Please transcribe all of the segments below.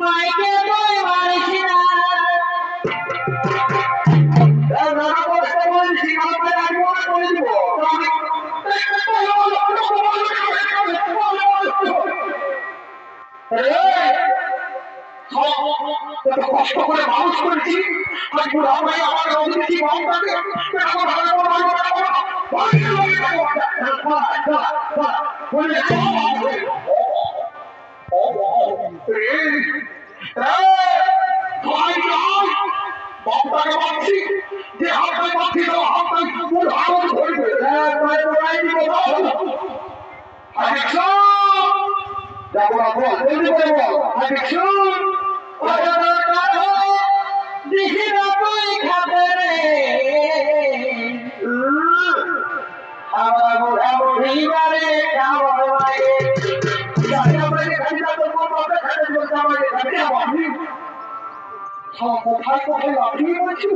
মাইকে বই মারিছি না। কষ্ট করে মানুষ করেছি ভাই আমার কি পাচ্ছি তো হাতে পুরো আগুন ধরবে হ্যাঁ তাই তোরাই দিব বল আদিকশন দিহি সব কোথায় কোথায় লাফিয়ে বলছি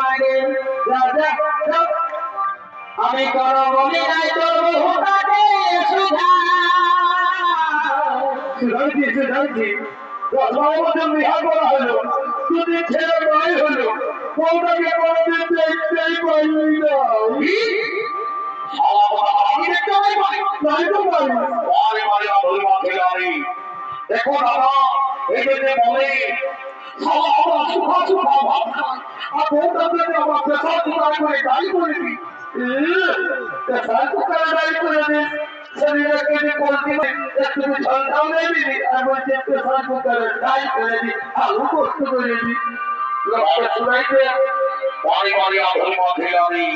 লাগে রাজা আমি কর বলি নাই তোর বহুটাকে সুধা সুধাইছি দশমার মধ্যে বিহা করা হলো দুদিন ছেলে নয় হলো বউটাকে কোনোদিন দেখতেই পাইনি দেখো দাদা এই যে বলে সালা আমরা সুখা সুখা ভাব খাই আর বউটাকে আমার পেশা সুখা করে গাড়ি করে দিই পেশা সুখা গাড়ি করে দিই শরীরে কেটে বলতে একটু ঠান্ডাও নেই আর বলছে পেশা সুখা গাড়ি করে দিই আলু কষ্ট করে দিই বাড়ি বাড়ি আধুনিক মাঠে গাড়ি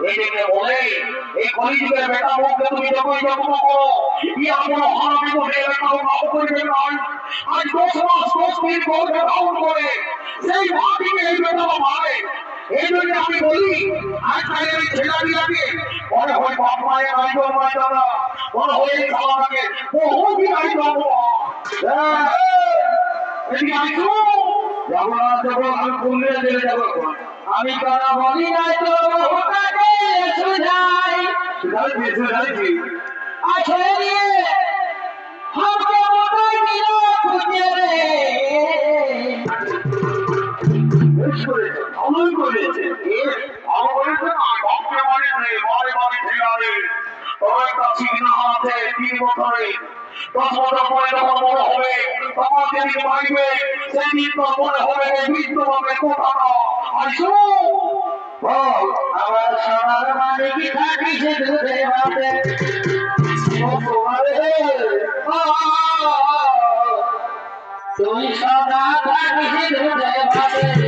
এদিকে বলে এই কলিযুগের বেটা মুখে তুমি যতই যত্ন করো ইয়া কোনো হারামি বলে বেটা মাফ করবে না আজ দশ মাস দশ দিন বউকে ডাউন করে সেই মাটিকে এই বেটা মারে এই জন্য আমি বলি আমি পুণ্যে দিলে যাব আমি বলি নাই তো দিয়ে সুঝাই দিয়ে আছে রে হাতে মোটাই দিল খুঁজে রে। আমল করেছে মানে হাতে তিন বছরে দশ বছর পরে যখন বড় হবে তখন যেদিন বাড়িবে সেই দিন তো মনে হবে হবে কোথাও বল আমার সোনার মালিক থাকিছে দুধে ভাতে ও তোমারে তুমি সদা দিয়েছেন শুনে আমার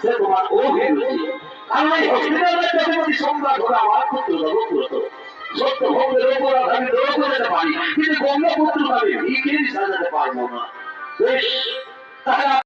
সে তোমার অধীন আমি এই হসপিটালের যদি সম্রাট হলে আমার পুত্র পুরো সত্য ভোগের ওপর আমি দৌড় করে পারি কিন্তু গঙ্গা পুত্র আমি ভিখিরি সাজাতে পারব না বেশ তাহলে